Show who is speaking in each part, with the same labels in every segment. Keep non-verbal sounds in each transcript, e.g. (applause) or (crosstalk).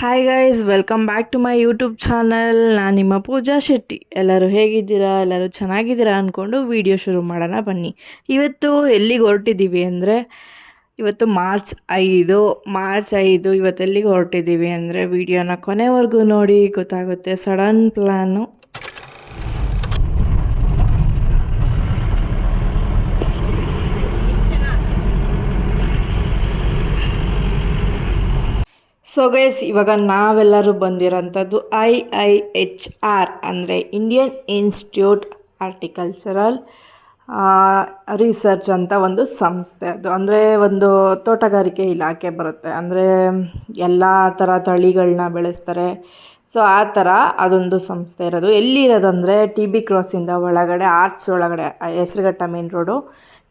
Speaker 1: Hi guys welcome back to my YouTube channel ನಾನು ನಿಮ್ಮ ಪೂಜಾ ಶೆಟ್ಟಿ. ಎಲ್ಲರೂ ಹೇಗಿದ್ದೀರಾ? ಎಲ್ಲರೂ ಚೆನ್ನಾಗಿದ್ದೀರಾ ಅಂದ್ಕೊಂಡು ವಿಡಿಯೋ ಶುರು ಮಾಡೋಣ ಬನ್ನಿ. ಇವತ್ತು ಎಲ್ಲಿಗೆ ಹೊರಟಿದ್ದೀವಿ ಅಂದರೆ, ಇವತ್ತು ಮಾರ್ಚ್ ಐದು. ಮಾರ್ಚ್ ಐದು ಇವತ್ತು ಎಲ್ಲಿಗೆ ಹೊರಟಿದ್ದೀವಿ ಅಂದರೆ ವಿಡಿಯೋನ ಕೊನೆವರೆಗೂ ನೋಡಿ, ಗೊತ್ತಾಗುತ್ತೆ. ಸಡನ್ ಪ್ಲ್ಯಾನು ಸೊ ಗೈಸ್ ಇವಾಗ ನಾವೆಲ್ಲರೂ ಬಂದಿರೋಂಥದ್ದು ಐ ಐ ಎಚ್ ಆರ್ ಅಂದರೆ ಇಂಡಿಯನ್ ಇನ್ಸ್ಟಿಟ್ಯೂಟ್ ಆರ್ಟಿಕಲ್ಚರಲ್ ರಿಸರ್ಚ್ ಅಂತ ಒಂದು ಸಂಸ್ಥೆ. ಅದು ಅಂದರೆ ಒಂದು ತೋಟಗಾರಿಕೆ ಇಲಾಖೆ ಬರುತ್ತೆ. ಅಂದರೆ ಎಲ್ಲ ಥರ ತಳಿಗಳನ್ನ ಬೆಳೆಸ್ತಾರೆ. ಸೊ ಆ ಥರ ಅದೊಂದು ಸಂಸ್ಥೆ ಇರೋದು. ಎಲ್ಲಿರೋದಂದರೆ ಟಿ ಬಿ ಕ್ರಾಸಿಂದ ಒಳಗಡೆ ಆರ್ಟ್ಸ್ ಒಳಗಡೆ Hesaraghatta main road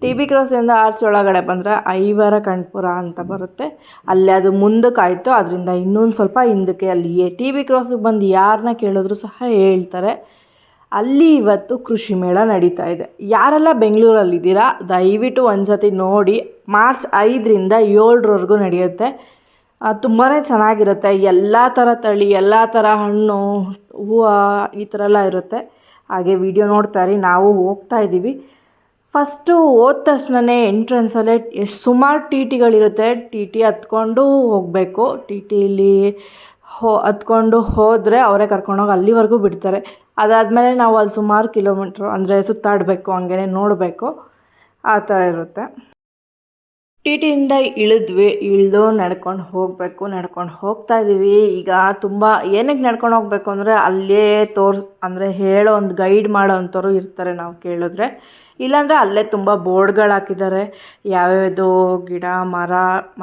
Speaker 1: T B ಕ್ರಾಸಿಂದ arch ಒಳಗಡೆ ಬಂದರೆ ಐವರ ಕಣ್ಪುರ ಅಂತ ಬರುತ್ತೆ. ಅಲ್ಲಿ ಅದು ಮುಂದಕ್ಕೆ ಆಯಿತು ಅದರಿಂದ ಇನ್ನೊಂದು ಸ್ವಲ್ಪ ಹಿಂದಕ್ಕೆ ಅಲ್ಲಿ ಟಿ ಬಿ ಕ್ರಾಸಿಗೆ ಬಂದು ಯಾರನ್ನ ಕೇಳಿದ್ರು ಸಹ ಹೇಳ್ತಾರೆ. ಅಲ್ಲಿ ಇವತ್ತು ಕೃಷಿ ಮೇಳ ನಡೀತಾ ಇದೆ. ಯಾರೆಲ್ಲ ಬೆಂಗಳೂರಲ್ಲಿದ್ದೀರಾ, ದಯವಿಟ್ಟು ಒಂದು ಸತಿ ನೋಡಿ. ಮಾರ್ಚ್ ಐದರಿಂದ ಏಳರವರೆಗೂ ನಡೆಯುತ್ತೆ. ತುಂಬಾ ಚೆನ್ನಾಗಿರುತ್ತೆ. ಎಲ್ಲ ಥರ ತಳಿ, ಎಲ್ಲ ಥರ ಹಣ್ಣು, ಹೂವು, ಈ ಥರ ಎಲ್ಲ ಇರುತ್ತೆ. ಹಾಗೆ ವಿಡಿಯೋ ನೋಡ್ತಾ ಇರಿ. ನಾವು ಹೋಗ್ತಾ ಇದ್ದೀವಿ. ಫಸ್ಟು ಹೋದ ತಕ್ಷಣನೇ ಎಂಟ್ರೆನ್ಸಲ್ಲೇ ಎಷ್ಟು ಸುಮಾರು ಟಿ ಟಿಗಳಿರುತ್ತೆ ಟಿ ಟಿ ಹತ್ಕೊಂಡು ಹೋಗಬೇಕು. ಟಿ ಟಿಲಿ ಹೋ, ಹತ್ಕೊಂಡು ಹೋದರೆ ಅವರೇ ಕರ್ಕೊಂಡೋಗಿ ಅಲ್ಲಿವರೆಗೂ ಬಿಡ್ತಾರೆ. ಅದಾದಮೇಲೆ ನಾವು ಅಲ್ಲಿ ಸುಮಾರು ಕಿಲೋಮೀಟ್ರು ಅಂದರೆ ಸುತ್ತಾಡಬೇಕು ಹಂಗೇ ನೋಡಬೇಕು. ಆ ಥರ ಇರುತ್ತೆ. ಟಿ ಟಿಯಿಂದ ಇಳಿದ್ವಿ, ಇಳಿದು ನಡ್ಕೊಂಡು ಹೋಗಬೇಕು, ನಡ್ಕೊಂಡು ಹೋಗ್ತಾ ಇದ್ದೀವಿ ಈಗ ತುಂಬ ಏನಕ್ಕೆ ನಡ್ಕೊಂಡು ಹೋಗಬೇಕು ಅಂದರೆ ಅಲ್ಲೇ ತೋರ್ಸ್ ಅಂದರೆ ಹೇಳೋ ಒಂದು ಗೈಡ್ ಮಾಡೋ ಅಂಥವ್ರು ಇರ್ತಾರೆ ನಾವು ಕೇಳಿದ್ರೆ. ಇಲ್ಲಾಂದರೆ ಅಲ್ಲೇ ತುಂಬ ಬೋರ್ಡ್ಗಳು ಹಾಕಿದ್ದಾರೆ. ಯಾವ್ಯಾವುದು ಗಿಡ, ಮರ,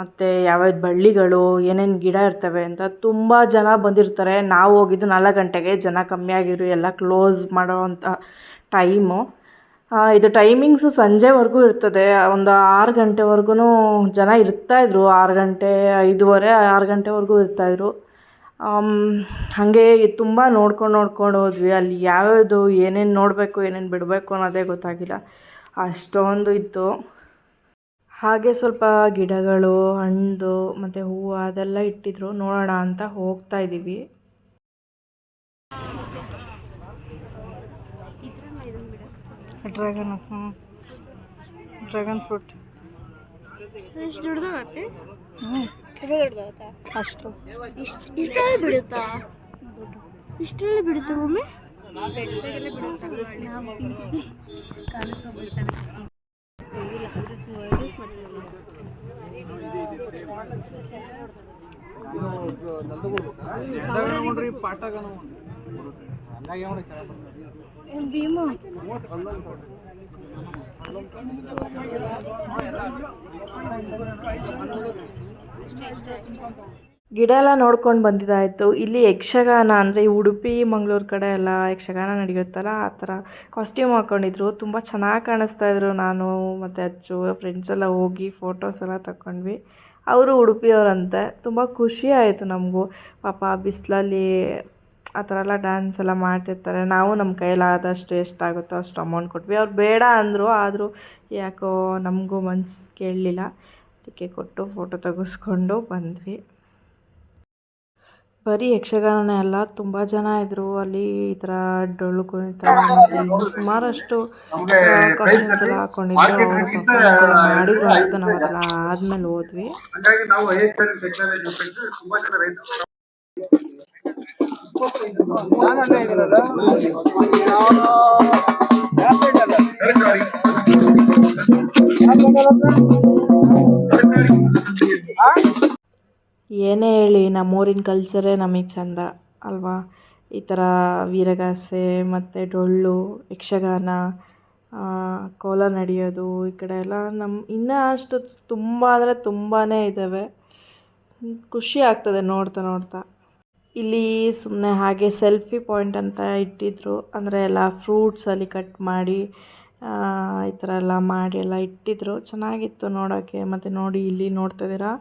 Speaker 1: ಮತ್ತು ಯಾವ್ಯಾವ್ದು ಬಳ್ಳಿಗಳು, ಏನೇನು ಗಿಡ ಇರ್ತವೆ ಅಂತ ತುಂಬ ಜನ ಬಂದಿರ್ತಾರೆ. ನಾವು ಹೋಗಿದ್ದು ನಾಲ್ಕು ಗಂಟೆಗೆ, ಜನ ಕಮ್ಮಿ ಆಗಿರು, ಎಲ್ಲ ಕ್ಲೋಸ್ ಮಾಡೋ ಅಂಥ ಟೈಮು ಇದು ಟೈಮಿಂಗ್ಸು ಸಂಜೆವರೆಗೂ ಇರ್ತದೆ. ಒಂದು ಆರು ಗಂಟೆವರೆಗೂ ಜನ ಇರ್ತಾಯಿದ್ರು ಆರು ಗಂಟೆ, ಐದೂವರೆ, ಆರು ಗಂಟೆವರೆಗೂ ಇರ್ತಾಯಿದ್ರು ಹಾಗೆ ತುಂಬ ನೋಡ್ಕೊಂಡು ನೋಡ್ಕೊಂಡು ಹೋದ್ವಿ. ಅಲ್ಲಿ ಯಾವ್ಯಾವುದು ಏನೇನು ನೋಡಬೇಕು, ಏನೇನು ಬಿಡಬೇಕು ಅನ್ನೋದೇ ಗೊತ್ತಾಗಿಲ್ಲ. ಅಷ್ಟೊಂದು ಇತ್ತು. ಹಾಗೆ ಸ್ವಲ್ಪ ಗಿಡಗಳು, ಹಣ್ಣು, ಮತ್ತು ಹೂವು ಅದೆಲ್ಲ ಇಟ್ಟಿದ್ರು. ನೋಡೋಣ ಅಂತ ಹೋಗ್ತಾ ಇದ್ದೀವಿ ಡ್ರ್ಯಾಗನ್ ಹ್ಞೂ ಡ್ರ್ಯಾಗನ್ ಫ್ರೂಟ್
Speaker 2: ಎಷ್ಟು ದೊಡ್ಡದಾಗತ್ತೆ
Speaker 1: ಹ್ಞೂ
Speaker 2: ತುಂಬ ದೊಡ್ಡದಾಗತ್ತಾ
Speaker 1: ಅಷ್ಟು.
Speaker 2: ಇಷ್ಟು ಇಷ್ಟರಲ್ಲಿ ಬಿಡುತ್ತಾ? ಇಷ್ಟರಲ್ಲಿ ಬಿಡುತ್ತೆ ಒಮ್ಮೆ? ಭೀಮಾ.
Speaker 1: ಗಿಡ ಎಲ್ಲ ನೋಡ್ಕೊಂಡು ಬಂದಿದ್ದಾಯಿತು. ಇಲ್ಲಿ ಯಕ್ಷಗಾನ ಅಂದರೆ ಈ ಉಡುಪಿ ಮಂಗಳೂರು ಕಡೆ ಎಲ್ಲ ಯಕ್ಷಗಾನ ನಡೆಯುತ್ತಲ್ಲ ಆ ಥರ ಕಾಸ್ಟ್ಯೂಮ್ ಹಾಕ್ಕೊಂಡಿದ್ರು ತುಂಬ ಚೆನ್ನಾಗಿ ಕಾಣಿಸ್ತಾ ಇದ್ರು ನಾನು ಮತ್ತು ಅಚ್ಚು ಫ್ರೆಂಡ್ಸ್ ಎಲ್ಲ ಹೋಗಿ ಫೋಟೋಸ್ ಎಲ್ಲ ತಗೊಂಡ್ವಿ ಅವರು ಉಡುಪಿಯವರಂತೆ. ತುಂಬ ಖುಷಿ ಆಯಿತು ನಮಗೂ. ಪಾಪ ಬಿಸಿಲಲ್ಲಿ ಆ ಥರ ಎಲ್ಲ ಡ್ಯಾನ್ಸ್ ಎಲ್ಲ ಮಾಡ್ತಿರ್ತಾರೆ. ನಾವು ನಮ್ಮ ಕೈಲಾದಷ್ಟು ಎಷ್ಟಾಗುತ್ತೋ ಅಷ್ಟು ಅಮೌಂಟ್ ಕೊಟ್ವಿ. ಅವ್ರು ಬೇಡ ಅಂದರು ಆದರೂ ಯಾಕೋ ನಮಗೂ ಮನ್ಸು ಕೇಳಲಿಲ್ಲ. ಅದಕ್ಕೆ ಕೊಟ್ಟು ಫೋಟೋ ತೆಗೆಸ್ಕೊಂಡು ಬಂದ್ವಿ. ಬರೀ ಯಕ್ಷಗಾನನೇ ಅಲ್ಲ ತುಂಬ ಜನ ಇದ್ದರು ಅಲ್ಲಿ ಈ ಥರ ಡೊಳ್ಳು ಕುಣಿತ ಮತ್ತು ಸುಮಾರಷ್ಟು ಕಾಸ್ಟ್ಯೂಮ್ಸ್ ಎಲ್ಲ ಹಾಕೊಂಡಿದ್ರು. ಅವರು ಪರ್ಫಾರ್ಮೆನ್ಸ್ ಎಲ್ಲ ಮಾಡಿದ್ರು ಅನಿಸ್ತು ನಾವು ಅದೆಲ್ಲ ಆದಮೇಲೆ ಹೋದ್ವಿ
Speaker 3: ಹಾಗಾಗಿ ನಾವು ಐಎಸ್ಆರ್ ಟೆಕ್ನಾಲಜಿ ಉಪಯೋಗಿಸಿ ತುಂಬಾ ಜನ ರೈತರು
Speaker 1: ಏನೇ ಹೇಳಿ, ನಮ್ಮೂರಿನ ಕಲ್ಚರೇ ನಮಗೆ ಚಂದ ಅಲ್ವಾ? ಈ ಥರ ವೀರಗಾಸೆ ಮತ್ತು ಡೊಳ್ಳು, ಯಕ್ಷಗಾನ ಕೋಲ ನಡೆಯೋದು, ಈ ಕಡೆ ಎಲ್ಲ ನಮ್ಮ ಇನ್ನೂ ಅಷ್ಟು ತುಂಬ ಅಂದರೆ ತುಂಬಾ ಇದ್ದಾವೆ ಖುಷಿ ಆಗ್ತದೆ ನೋಡ್ತಾ ನೋಡ್ತಾ. ಇಲ್ಲಿ ಸುಮ್ಮನೆ ಹಾಗೆ ಸೆಲ್ಫಿ ಪಾಯಿಂಟ್ ಅಂತ ಇಟ್ಟಿದ್ರು. ಅಂದರೆ ಎಲ್ಲ ಫ್ರೂಟ್ಸ್ ಅಲ್ಲಿ ಕಟ್ ಮಾಡಿ ಈ ಥರ ಎಲ್ಲ ಮಾಡಿ ಎಲ್ಲ ಇಟ್ಟಿದ್ರು. ಚೆನ್ನಾಗಿತ್ತು ನೋಡೋಕ್ಕೆ ಮತ್ತು ನೋಡಿ ಇಲ್ಲಿ ನೋಡ್ತಾ ಇದ್ದೀರಾ?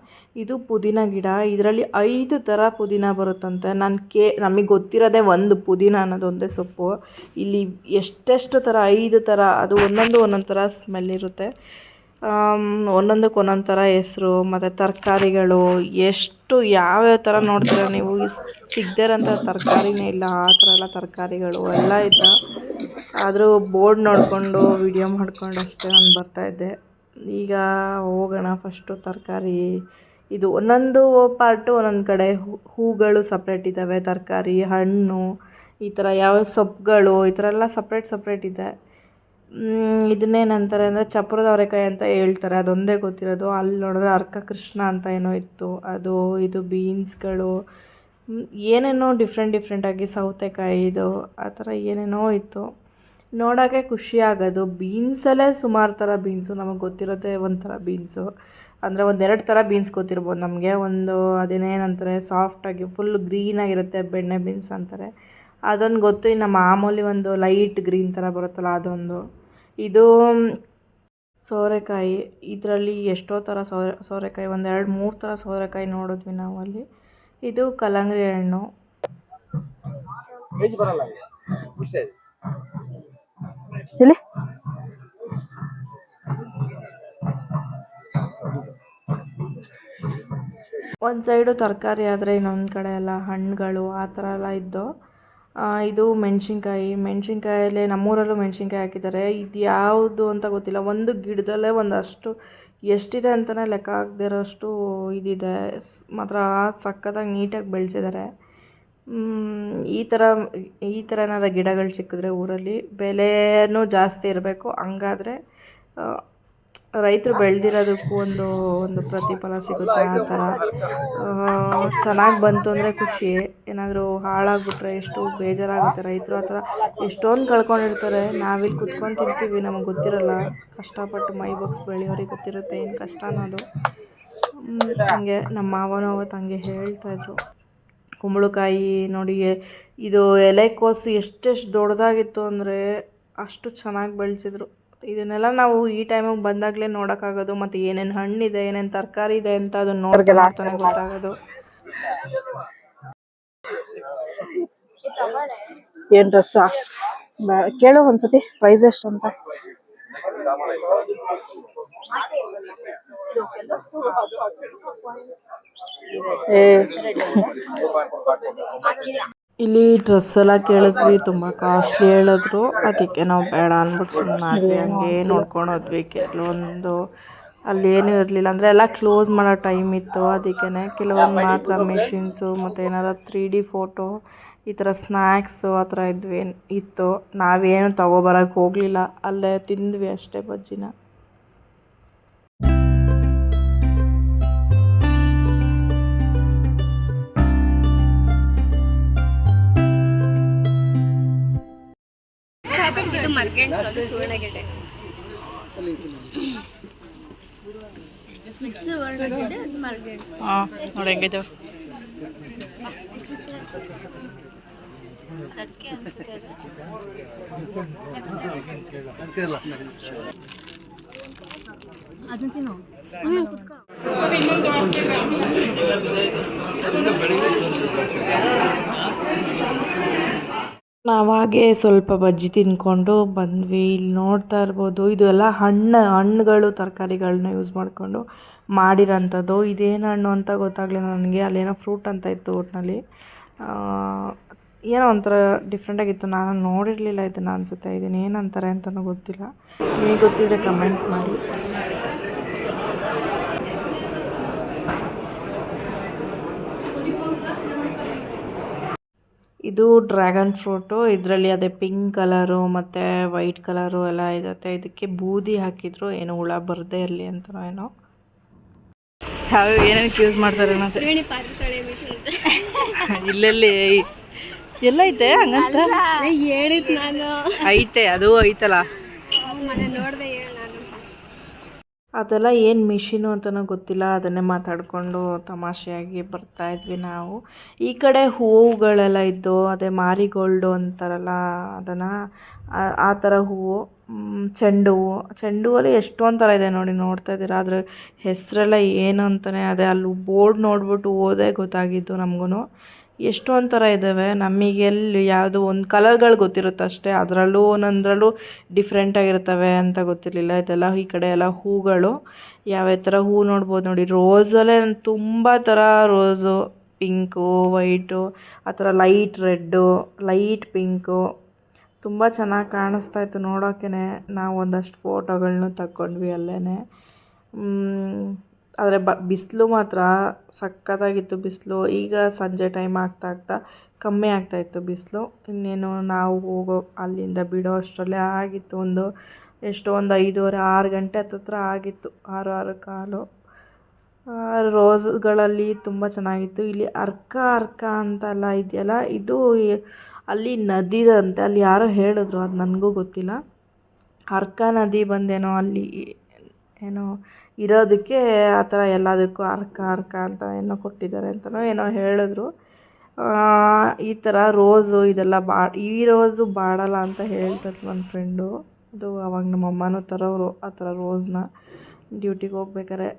Speaker 1: ಇದು ಪುದೀನ ಗಿಡ. ಇದರಲ್ಲಿ ಐದು ಥರ ಪುದೀನ ಬರುತ್ತಂತೆ. ನಾನು ಕೇ, ನಮಗೆ ಗೊತ್ತಿರೋದೇ ಒಂದು ಪುದೀನ ಅನ್ನೋದು ಒಂದೇ ಸೊಪ್ಪು. ಇಲ್ಲಿ ಎಷ್ಟೆಷ್ಟು ಥರ ಐದು ಥರ ಅದು ಒಂದೊಂದು ಒಂದೊಂದು ಥರ ಸ್ಮೆಲ್ ಇರುತ್ತೆ. ಒಂದೊಂದಕ್ಕೆ ಒಂದೊಂದು ಥರ ಹೆಸರು, ಮತ್ತು ತರಕಾರಿಗಳು, ಎಷ್ಟು ಯಾವ್ಯಾವ ಥರ ನೋಡ್ತೀರ ನೀವು? ಸಿಗದೇ ತರಕಾರಿನೇ ಇಲ್ಲ, ಆ ಥರ ಎಲ್ಲ ತರಕಾರಿಗಳು ಎಲ್ಲ ಇದ್ದ ಆದರೂ ಬೋರ್ಡ್ ನೋಡಿಕೊಂಡು, ವಿಡಿಯೋ ಮಾಡ್ಕೊಂಡು ಅಷ್ಟೇ ನಾನು ಬರ್ತಾಯಿದ್ದೆ ಈಗ ಹೋಗೋಣ ಫಸ್ಟು ತರಕಾರಿ. ಇದು ಒಂದೊಂದು ಪಾರ್ಟು ಒಂದೊಂದು ಕಡೆ ಹೂಗಳು ಸಪ್ರೇಟ್ ಇದ್ದಾವೆ, ತರಕಾರಿ, ಹಣ್ಣು, ಈ ಥರ ಯಾವ ಸೊಪ್ಪುಗಳು ಈ ಥರ ಎಲ್ಲ ಸಪ್ರೇಟ್ ಸಪ್ರೇಟ್ ಇದೆ. ಇದನ್ನೇನಂತಾರೆ ಅಂದರೆ ಚಪ್ರದ ಅವರೆಕಾಯಿ ಅಂತ ಹೇಳ್ತಾರೆ. ಅದೊಂದೇ ಗೊತ್ತಿರೋದು. ಅಲ್ಲಿ ನೋಡಿದ್ರೆ ಅರ್ಕ ಕೃಷ್ಣ ಅಂತ ಏನೋ ಇತ್ತು. ಅದು, ಇದು ಬೀನ್ಸ್ಗಳು. ಏನೇನೋ ಡಿಫ್ರೆಂಟ್ ಡಿಫ್ರೆಂಟಾಗಿ ಸೌತೆಕಾಯಿ ಇದು, ಆ ಥರ ಏನೇನೋ ಇತ್ತು. ನೋಡೋಕ್ಕೆ ಖುಷಿ ಆಗೋದು. ಬೀನ್ಸಲ್ಲೇ ಸುಮಾರು ಥರ ಬೀನ್ಸು. ನಮಗೆ ಗೊತ್ತಿರೋದೇ ಒಂಥರ ಬೀನ್ಸು. ಅಂದರೆ ಒಂದೆರಡು ಥರ ಬೀನ್ಸ್ ಗೊತ್ತಿರ್ಬೋದು ನಮಗೆ. ಒಂದು ಅದೇನೇನಂತಾರೆ ಸಾಫ್ಟಾಗಿ ಫುಲ್ ಗ್ರೀನಾಗಿರುತ್ತೆ ಬೆಣ್ಣೆ ಬೀನ್ಸ್ ಅಂತಾರೆ. ಅದೊಂದು ಗೊತ್ತು. ಇನ್ನು ಮಾಮೂಲಿ ಒಂದು ಲೈಟ್ ಗ್ರೀನ್ ಥರ ಬರುತ್ತಲ್ಲ ಅದೊಂದು. ಇದು ಸೋರೆಕಾಯಿ. ಇದರಲ್ಲಿ ಎಷ್ಟೋ ಥರ ಸೋರೆ ಸೋರೆಕಾಯಿ ಒಂದು ಎರಡು ಮೂರು ಥರ ಸೋರೆಕಾಯಿ ನೋಡಿದ್ವಿ ನಾವು ಅಲ್ಲಿ. ಇದು ಕಲ್ಲಂಗಡಿ ಹಣ್ಣು. ಎಲ್ಲಿ? ಒಂದು ಸೈಡು ತರಕಾರಿ ಆದರೆ ಇನ್ನೊಂದು ಕಡೆ ಎಲ್ಲ ಹಣ್ಣುಗಳು ಆ ಥರ ಎಲ್ಲ ಇದ್ದು ಇದು ಮೆಣಸಿನ್ಕಾಯಿ. ಮೆಣಸಿನ್ಕಾಯಲ್ಲೇ ನಮ್ಮೂರಲ್ಲೂ ಮೆಣಸಿನ್ಕಾಯಿ ಹಾಕಿದ್ದಾರೆ. ಇದು ಯಾವುದು ಅಂತ ಗೊತ್ತಿಲ್ಲ. ಒಂದು ಗಿಡದಲ್ಲೇ ಒಂದಷ್ಟು, ಎಷ್ಟಿದೆ ಅಂತಲೇ ಲೆಕ್ಕ ಆಗದೇ ಇರೋಷ್ಟು ಇದಿದೆ ಮಾತ್ರ ಸಖತ್ತಾಗಿ ನೀಟಾಗಿ ಬೆಳೆಸಿದ್ದಾರೆ. ಈ ಥರ ಈ ಥರ ಏನಾರ ಗಿಡಗಳು ಸಿಕ್ಕಿದ್ರೆ ಊರಲ್ಲಿ ಬೆಲೆಯೂ ಜಾಸ್ತಿ ಇರಬೇಕು. ಹಂಗಾದ್ರೆ ರೈತರು ಬೆಳೆದಿರೋದಕ್ಕೂ ಒಂದು ಒಂದು ಪ್ರತಿಫಲ ಸಿಗುತ್ತೆ ಆ ಥರ. ಚೆನ್ನಾಗಿ ಬಂತು ಅಂದರೆ ಖುಷಿ. ಏನಾದರೂ ಹಾಳಾಗ್ಬಿಟ್ರೆ ಎಷ್ಟು ಬೇಜಾರಾಗುತ್ತೆ ರೈತರು ಆ ಥರ ಎಷ್ಟೊಂದು ಕಳ್ಕೊಂಡಿರ್ತಾರೆ. ನಾವಿಲ್ಲಿ ಕುತ್ಕೊಂಡು ತಿಂತೀವಿ, ನಮಗೆ ಗೊತ್ತಿರಲ್ಲ. ಕಷ್ಟಪಟ್ಟು ಮೈ ಬಗ್ಸ್ ಬೆಳೆಯೋರಿಗೆ ಗೊತ್ತಿರುತ್ತೆ ಏನು ಕಷ್ಟ ಅನ್ನೋದು. ಹಂಗೆ ನಮ್ಮ ಮಾವನೂ ಅವತ್ತು ಹಂಗೆ ಹೇಳ್ತಾಯಿದ್ರು ಕುಂಬಳಕಾಯಿ ನೋಡಿ, ಇದು ಎಲೆಕೋಸು ಎಷ್ಟೆಷ್ಟು ದೊಡ್ಡದಾಗಿತ್ತು ಅಂದರೆ ಅಷ್ಟು ಚೆನ್ನಾಗಿ ಬೆಳೆಸಿದ್ರು. ಇದನ್ನೆಲ್ಲ ನಾವು ಈ ಟೈಮಿಗೆ ಬಂದಾಗಲೇ ನೋಡೋಕ್ಕಾಗೋದು ಮತ್ತು ಏನೇನು ಹಣ್ಣಿದೆ ಏನೇನು ತರಕಾರಿ ಇದೆ ಅಂತ ಅದನ್ನ ನೋಡ್ತಾನೆ ಗೊತ್ತಾಗೋದು.
Speaker 4: ಏನ್ ಡ್ರೆಸ್ಸಾ ಕೇಳು ಒಂದ್ಸತಿ ಪ್ರೈಸ್ ಎಷ್ಟು ಅಂತ. ಏ.
Speaker 1: ಇಲ್ಲಿ ಡ್ರೆಸ್ ಎಲ್ಲ ಕೇಳಿದ್ವಿ, ತುಂಬ ಕಾಸ್ಟ್ಲಿ ಹೇಳಿದ್ರು. ಅದಕ್ಕೆ ನಾವು ಬೇಡ ಅಂದ್ಬಿಟ್ಟು ಸುಮ್ಮನಾದ್ವಿ ಹಂಗೆ ನೋಡ್ಕೊಂಡು ಹೋದ್ವಿ. ಕೆಲವೊಂದು ಅಲ್ಲಿ ಏನೂ ಇರಲಿಲ್ಲ ಅಂದರೆ ಎಲ್ಲ ಕ್ಲೋಸ್ ಮಾಡೋ ಟೈಮ್ ಇತ್ತು. ಅದಕ್ಕೇ ಕೆಲವೊಂದು ಮಾತ್ರ ಮೆಷಿನ್ಸು ಮತ್ತು ಏನಾರ ತ್ರೀ ಡಿ ಫೋಟೋ ಈ ಥರ ಸ್ನ್ಯಾಕ್ಸು ಆ ಥರ ಇದ್ವಿ, ಇತ್ತು. ನಾವೇನು ತಗೋಬರಕ್ಕೆ ಹೋಗಲಿಲ್ಲ. ಅಲ್ಲೇ ತಿಂದ್ವಿ ಅಷ್ಟೇ ಬಜ್ಜಿನ.
Speaker 2: ಇದು ಮರ್ಗೆಂಡ್ಸ್ ಅದು ಸುವರ್ಣಗೆಡ್ಡೆ. ಸುವರ್ಣಗೆಡ್ಡೆ ಅದು
Speaker 1: ಹಾಂ ನೋಡಿ.
Speaker 2: ಅದನ್ನ ತಿನ್ನು. ಕುತ್ಕೋ.
Speaker 1: ನಾವು ಹಾಗೆ ಸ್ವಲ್ಪ ಬಜ್ಜಿ ತಿಂದ್ಕೊಂಡು ಬಂದ್ವಿ. ಇಲ್ಲಿ ನೋಡ್ತಾ ಇರ್ಬೋದು ಇದೆಲ್ಲ ಹಣ್ಣು, ಹಣ್ಣುಗಳು ತರಕಾರಿಗಳನ್ನ ಯೂಸ್ ಮಾಡಿಕೊಂಡು ಮಾಡಿರೋಂಥದ್ದು. ಇದೇನು ಹಣ್ಣು ಅಂತ ಗೊತ್ತಾಗಲಿಲ್ಲ ನನಗೆ. ಅಲ್ಲೇನೋ ಫ್ರೂಟ್ ಅಂತ ಇತ್ತು ಒಟ್ಟಿನಲ್ಲಿ ಏನೋ ಒಂಥರ ಡಿಫ್ರೆಂಟಾಗಿತ್ತು ನಾನು ನೋಡಿರಲಿಲ್ಲ ಇದನ್ನು ಅನಿಸುತ್ತೆ. ಇದನ್ನು ಏನಂತಾರೆ ಅಂತಲೂ ಗೊತ್ತಿಲ್ಲ. ನಿಮಗೆ ಗೊತ್ತಿದ್ದರೆ ಕಮೆಂಟ್ ಮಾಡಿ. ಇದು ಡ್ರ್ಯಾಗನ್ ಫ್ರೂಟು. ಇದರಲ್ಲಿ ಅದೇ ಪಿಂಕ್ ಕಲರು ಮತ್ತು ವೈಟ್ ಕಲರು ಎಲ್ಲ ಇರುತ್ತೆ. ಇದಕ್ಕೆ ಬೂದಿ ಹಾಕಿದ್ರು. ಏನೋ ಹುಳ ಬರದೇ ಇರಲಿ ಅಂತ ಏನೋ. ಯಾವ ಏನೇನಕ್ಕೆ ಯೂಸ್ ಮಾಡ್ತಾರೆ
Speaker 2: ಮತ್ತೆ? (laughs)
Speaker 1: ಇಲ್ಲಲ್ಲಿ ಎಲ್ಲ ಐತೆ ಹಂಗಂತ? ಐತೆ ಅದು ಐತಲ್ಲ
Speaker 2: ಮನೆ ನೋಡ್ದೆ ಹೇಳ ನಾನು
Speaker 1: ಅದೆಲ್ಲ ಏನು ಮಿಷಿನು ಅಂತಲೂ ಗೊತ್ತಿಲ್ಲ. ಅದನ್ನೇ ಮಾತಾಡಿಕೊಂಡು ತಮಾಷೆಯಾಗಿ ಬರ್ತಾ ಇದ್ವಿ ನಾವು. ಈ ಕಡೆ ಹೂವುಗಳೆಲ್ಲ ಇದ್ದು, ಅದೇ ಮಾರಿಗೋಲ್ಡು ಅಂತಾರಲ್ಲ, ಅದನ್ನು, ಆ ಥರ ಹೂವು ಚೆಂಡು ಹೂವು. ಚೆಂಡು ಹೂವಲ್ಲಿ ಎಷ್ಟೊಂದು ಥರ ಇದೆ ನೋಡಿ, ನೋಡ್ತಾ ಇದ್ದೀರಾ? ಅದ್ರ ಹೆಸರೆಲ್ಲ ಏನು ಅಂತಲೇ ಅದೇ ಅಲ್ಲಿ ಬೋರ್ಡ್ ನೋಡ್ಬಿಟ್ಟು ಓದೇ ಗೊತ್ತಾಗಿದ್ದು ನಮಗೂ ಎಷ್ಟೊಂದು ಥರ ಇದ್ದಾವೆ ನಮಗೆ ಎಲ್ಲಿ ಯಾವುದು ಒಂದು ಕಲರ್ಗಳು ಗೊತ್ತಿರುತ್ತೆ ಅಷ್ಟೇ, ಅದರಲ್ಲೂ ಒಂದೊಂದರಲ್ಲೂ ಡಿಫ್ರೆಂಟಾಗಿರ್ತವೆ ಅಂತ ಗೊತ್ತಿರಲಿಲ್ಲ. ಇದೆಲ್ಲ ಈ ಕಡೆ ಎಲ್ಲ ಹೂಗಳು ಯಾವ್ಯಾವ ಥರ ಹೂ ನೋಡ್ಬೋದು ನೋಡಿ. ರೋಸಲ್ಲೇ ತುಂಬ ಥರ ರೋಸು ಪಿಂಕು ವೈಟು ಆ ಥರ ಲೈಟ್ ರೆಡ್ಡು ಲೈಟ್ ಪಿಂಕು ತುಂಬ ಚೆನ್ನಾಗಿ ಕಾಣಿಸ್ತಾ ಇತ್ತು ನೋಡೋಕ್ಕೇ ನಾವು ಒಂದಷ್ಟು ಫೋಟೋಗಳ್ನೂ ತಗೊಂಡ್ವಿ ಅಲ್ಲೇ ಆದರೆ ಬ, ಬಿಸಿಲು ಮಾತ್ರ ಸಖತ್ತಾಗಿತ್ತು ಬಿಸಿಲು. ಈಗ ಸಂಜೆ ಟೈಮ್ ಆಗ್ತಾ ಆಗ್ತಾ ಕಮ್ಮಿ ಆಗ್ತಾಯಿತ್ತು ಬಿಸಿಲು. ಇನ್ನೇನು ನಾವು ಹೋಗೋ, ಅಲ್ಲಿಂದ ಬಿಡೋ ಅಷ್ಟರಲ್ಲೇ ಆಗಿತ್ತು. ಒಂದು ಎಷ್ಟು ಒಂದು ಐದೂವರೆ, ಆರು ಗಂಟೆ ಹತ್ತತ್ರ ಆಗಿತ್ತು. ಆರು ಆರು ಕಾಲು. ರೋಸ್ಗಳಲ್ಲಿ ತುಂಬ ಚೆನ್ನಾಗಿತ್ತು. ಇಲ್ಲಿ ಅರ್ಕ ಅರ್ಕ ಅಂತೆಲ್ಲ ಇದೆಯಲ್ಲ, ಇದು ಅಲ್ಲಿ ನದಿದಂತೆ. ಅಲ್ಲಿ ಯಾರೋ ಹೇಳಿದ್ರು, ಅದು ನನಗೂ ಗೊತ್ತಿಲ್ಲ. ಅರ್ಕ ನದಿ ಬಂದೇನೋ ಅಲ್ಲಿ ಏನೋ ಇರೋದಕ್ಕೆ ಆ ಥರ ಎಲ್ಲದಕ್ಕೂ ಅರ್ಕ ಅರ್ಕ ಅಂತ ಏನೋ ಕೊಟ್ಟಿದ್ದಾರೆ ಅಂತನೋ ಏನೋ ಹೇಳಿದ್ರು. ಈ ಥರ ರೋಸು ಇದೆಲ್ಲ ಬಾ, ಈ ರೋಸು ಬಾಡಲ್ಲ ಅಂತ ಹೇಳ್ತಾರೆ ನನ್ನ ಫ್ರೆಂಡು. ಅದು ಅವಾಗ ನಮ್ಮ ಅಮ್ಮನೂ ತರೋರು ಆ ಥರ ರೋಸ್ನ ಡ್ಯೂಟಿಗೆ ಹೋಗ್ಬೇಕಾರೆ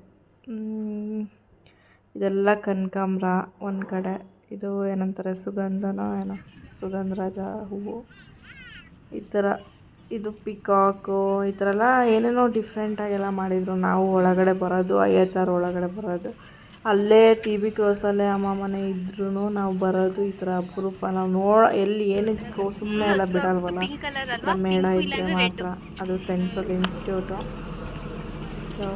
Speaker 1: ಇದೆಲ್ಲ ಕನಕಾಂಬ್ರ ಒಂದು ಕಡೆ, ಇದು ಏನಂತಾರೆ ಸುಗಂಧನೋ ಏನೋ, ಸುಗಂಧರಾಜ ಹೂವು. ಈ ಥರ. ಇದು ಪಿಕಾಕು ಈ ಥರ ಎಲ್ಲ ಏನೇನೋ ಡಿಫ್ರೆಂಟಾಗೆಲ್ಲ ಮಾಡಿದರು. ನಾವು ಒಳಗಡೆ ಬರೋದು ಐ ಎಚ್ ಆರ್ ಒಳಗಡೆ ಬರೋದು. ಅಲ್ಲೇ ಟಿ ವಿ ಕ್ಲೋಸಲ್ಲೇ ಅಮ್ಮ ಮನೆ ಇದ್ರೂ ನಾವು ಬರೋದು ಈ ಥರ ಅಪರೂಪ. ನಾವು ನೋಡ ಎಲ್ಲಿ ಏನಕ್ಕೆ ಸುಮ್ಮನೆ ಎಲ್ಲ ಬಿಡಲ್ವಲ್ಲ?
Speaker 2: ಮೇಡ ಕಲರ್
Speaker 1: ಈ ಥರ ಮೇಳ ಇದ್ದರೆ ಮಾತ್ರ. ಅದು ಸೆಂಟ್ರಲ್ ಇನ್ಸ್ಟಿಟ್ಯೂಟು ಸೊ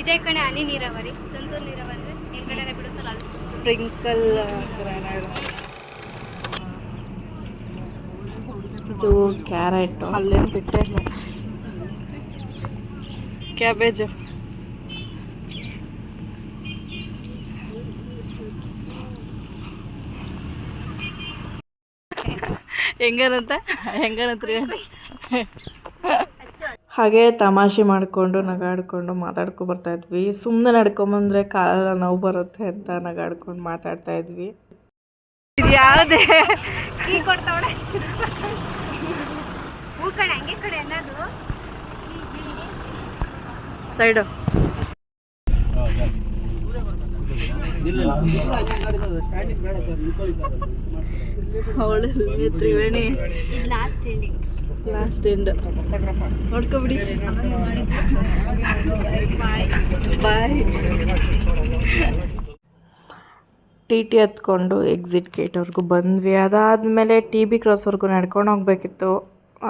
Speaker 2: ಇದೇ ಕಡೆ ಹನಿ ನೀರಾವರಿ. ಸ್ಪ್ರಿಂಕಲ್ ನೀರಾವರಿ
Speaker 1: ಸ್ಪ್ರಿಂಕಲ್ ಇದು ಕ್ಯಾರೆಟು. ಅಲ್ಲೇ ಬಿಟ್ಟೆ ಕ್ಯಾಬೇಜು. ಹೆಂಗನಂತ? ಹೆಂಗನಂತ್ರಿ? ಹಾಗೆ ತಮಾಷೆ ಮಾಡಿಕೊಂಡು ನಗಾಡ್ಕೊಂಡು ಮಾತಾಡ್ಕೊ ಬರ್ತಾ ಇದ್ವಿ. ಸುಮ್ಮನೆ ನಡ್ಕೊಂಬಂದ್ರೆ ಕಾಲೆಲ್ಲ ನೋವು ಬರುತ್ತೆ ಅಂತ ನಗಾಡ್ಕೊಂಡು ಮಾತಾಡ್ತಾ ಇದ್ವಿ. ಇದು ಯಾವುದೇ
Speaker 2: ಕೀ ಕೊಡ್ತಾವಳೆ ಹೂ ಕಡೆ ಹಂಗೆ ಕಡೆ ಅನ್ನೋದು
Speaker 1: ಸೈಡು. ಅವಳು Triveni.
Speaker 2: Last ending
Speaker 1: last end ನೋಡ್ಕೊಬಿಡಿ. Bye T T ಹತ್ಕೊಂಡು ಎಕ್ಸಿಟ್ ಗೇಟ್ವರೆಗೂ ಬಂದ್ವಿ. ಅದಾದಮೇಲೆ ಟಿ ಬಿ ಕ್ರಾಸ್ವರೆಗೂ ನಡ್ಕೊಂಡು ಹೋಗ್ಬೇಕಿತ್ತು.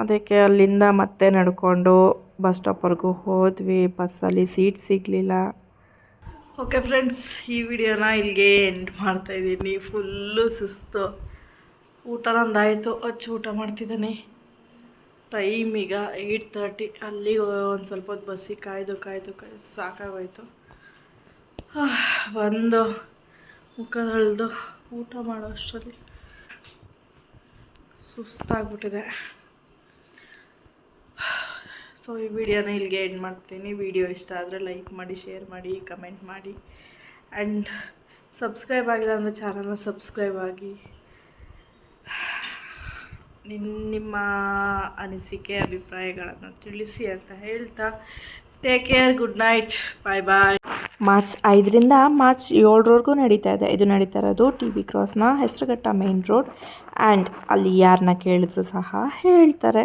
Speaker 1: ಅದಕ್ಕೆ ಅಲ್ಲಿಂದ ಮತ್ತೆ ನಡ್ಕೊಂಡು ಬಸ್ ಸ್ಟಾಪ್ವರೆಗೂ ಹೋದ್ವಿ. ಬಸ್ಸಲ್ಲಿ ಸೀಟ್ ಸಿಗಲಿಲ್ಲ. ಓಕೆ ಫ್ರೆಂಡ್ಸ್ ಈ ವಿಡಿಯೋನ ಇಲ್ಲಿಗೆ ಎಂಡ್ ಮಾಡ್ತಾಯಿದ್ದೀನಿ ಫುಲ್ಲು ಸುಸ್ತು. ಊಟ ನಂದಾಯಿತು. ಅಚ್ಚು ಊಟ ಮಾಡ್ತಿದ್ದೀನಿ. ಟೈಮ್ ಈಗ ಏಯ್ಟ್ ತರ್ಟಿ ಅಲ್ಲಿಗೆ ಒಂದು ಸ್ವಲ್ಪ ಹೊತ್ತು ಬಸ್ಸಿಗೆ ಕಾಯ್ದು ಕಾಯ್ದು ಕಾಯ್ದು ಸಾಕಾಗೋಯ್ತು. ಬಂದು ಮುಖ ಊಟ ಮಾಡೋ ಅಷ್ಟರಲ್ಲಿ ಸುಸ್ತಾಗ್ಬಿಟ್ಟಿದೆ. ಸೊ, ಈ ವಿಡಿಯೋನ ಇಲ್ಲಿಗೆ ಎಂಡ್ ಮಾಡ್ತೀನಿ. ವಿಡಿಯೋ ಇಷ್ಟ ಆದರೆ ಲೈಕ್ ಮಾಡಿ ಶೇರ್ ಮಾಡಿ ಕಮೆಂಟ್ ಮಾಡಿ. ಆ್ಯಂಡ್ ಸಬ್ಸ್ಕ್ರೈಬ್ ಆಗಿಲ್ಲ ಅಂದರೆ ಚಾನಲ್ನ ಸಬ್ಸ್ಕ್ರೈಬ್ ಆಗಿ. ನಿನ್, ನಿಮ್ಮ ಅನಿಸಿಕೆ, ಅಭಿಪ್ರಾಯಗಳನ್ನು ತಿಳಿಸಿ ಅಂತ ಹೇಳ್ತಾ. Take care good night bye bye March ಐದರಿಂದ ಮಾರ್ಚ್ ಏಳರವರೆಗೂ ನಡೀತಾ ಇದೆ. ಇದು ನಡೀತಾ ಇರೋದು ಟಿ ಬಿ ಕ್ರಾಸ್ನ ಹೆಸರುಘಟ್ಟ ಮೇನ್ ರೋಡ್ ಆ್ಯಂಡ್ ಅಲ್ಲಿ ಯಾರನ್ನ ಕೇಳಿದ್ರು ಸಹ ಹೇಳ್ತಾರೆ.